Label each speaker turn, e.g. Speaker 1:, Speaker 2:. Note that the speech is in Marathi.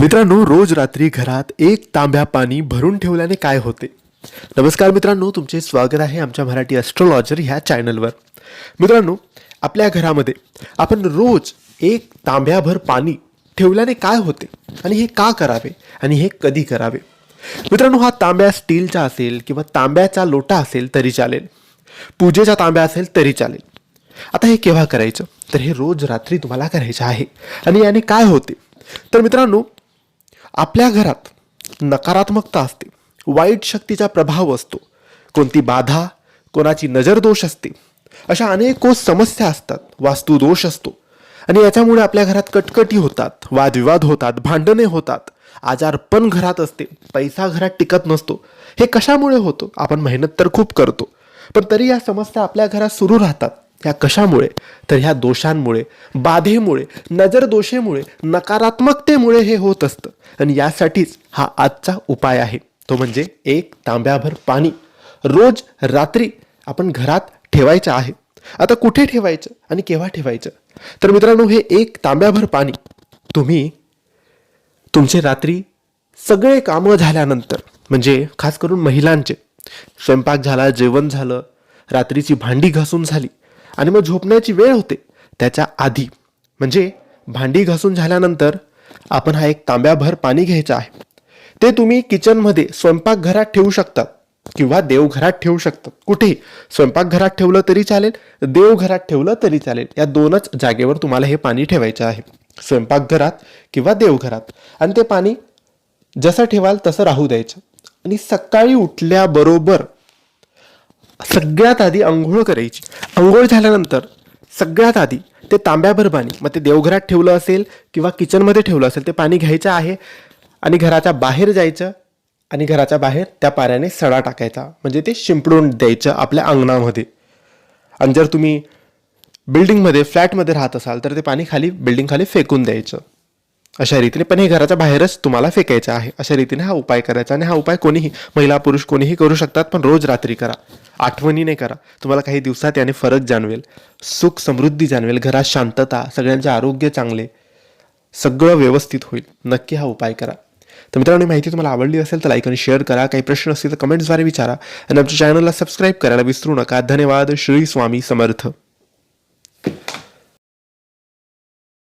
Speaker 1: मित्रांनो रोज रात्री घरात एक तांब्या पाणी भरून ठेवल्याने काय होते? नमस्कार मित्रांनो तुमचे स्वागत आहे आमच्या मराठी ॲस्ट्रॉलॉजर ह्या चॅनलवर मित्रांनो आपल्या घरामध्ये आपण रोज एक तांब्याभर पाणी ठेवल्याने काय होते? आणि हे का करावे? आणि हे कधी करावे? मित्रांनो हा तांब्या स्टीलचा असेल किंवा तांब्याचा लोटा असेल तरी चालेल. पूजेचा तांब्या असेल तरी चालेल. आता हे केव्हा करायचं? तर हे रोज रात्री तुम्हाला करायचं आहे. आणि याने काय होते? तर मित्रांनो आपल्या घरात नकारात्मकता असते. वाईट शक्तीचा प्रभाव असतो. कोणती बाधा कोणाची नजरदोष असते. अशा अनेको समस्या असतात. वास्तुदोष असतो. आणि याच्यामुळे आपल्या घरात कटकटी होतात वादविवाद होतात भांडणे होतात. आजारपण घरात असते. पैसा घरात टिकत नसतो. हे कशामुळे होतं? आपण मेहनत तर खूप करतो. पण तरी या समस्या आपल्या घरात सुरू राहतात. ह्या कशामुळे? तर ह्या दोषांमुळे बाधेमुळे नजर दोषेमुळे नकारात्मकतेमुळे हे होत असतं. आणि यासाठीच हा आजचा उपाय आहे. तो म्हणजे एक तांब्याभर पाणी. रोज रात्री आपण घरात ठेवायचं आहे. आता कुठे ठेवायचं आणि केव्हा ठेवायचं? तर मित्रांनो हे एक तांब्याभर पाणी. तुम्ही तुमचे रात्री सगळे कामं झाल्यानंतर म्हणजे खास करून महिलांचे स्वयंपाक झाला जेवण झालं रात्रीची भांडी घासून झाली आणि मग झोपण्याची वेळ होते. त्याच्या आधी म्हणजे भांडी घासून झाल्यानंतर आपण हा एक तांब्याभर पाणी घ्यायचं आहे. ते तुम्ही किचनमध्ये स्वयंपाकघरात ठेवू शकतात किंवा देवघरात ठेवू शकतात कुठेही स्वयंपाकघरात ठेवलं तरी चालेल देवघरात ठेवलं तरी चालेल. या दोनच जागेवर तुम्हाला हे पाणी ठेवायचं आहे. स्वयंपाकघरात किंवा देवघरात. आणि ते पाणी जसं ठेवाल तसं राहू द्यायचं. आणि सकाळी उठल्याबरोबर सगळ्यात आधी आंघोळ करायची. अंघोळ झाल्यानंतर सगळ्यात आधी ते तांब्याभर पाणी मग ते देवघरात ठेवलं असेल किंवा किचनमध्ये ठेवलं असेल ते पाणी घ्यायचं आहे आणि घराच्या बाहेर जायचं आणि घराच्या बाहेर त्या पाण्याने सडा टाकायचा. म्हणजे ते शिंपडून द्यायचं आपल्या अंगणामध्ये. आणि जर तुम्ही बिल्डिंगमध्ये फ्लॅटमध्ये राहत असाल तर ते पाणी खाली बिल्डिंग खाली फेकून द्यायचं. अशा रीतीने. पण हे घराच्या बाहेरच तुम्हाला फेकायचं आहे. अशा रीतीने हा उपाय करायचा आणि हा उपाय कोणीही महिला पुरुष कोणीही करू शकतात पण रोज रात्री करा. आठवणीने करा. तुम्हाला काही दिवसात याने फरक जाणवेल. सुख समृद्धी जाणवेल. घरात शांतता सगळ्यांचे आरोग्य चांगले. सगळं व्यवस्थित होईल. नक्की हा उपाय करा. तर मित्रांनो माहिती तुम्हाला आवडली असेल तर लाईक आणि शेअर करा. काही प्रश्न असतील तर कमेंट्सद्वारे विचारा. आणि आमच्या चॅनलला सबस्क्राईब करायला विसरू नका. धन्यवाद. श्री स्वामी समर्थ.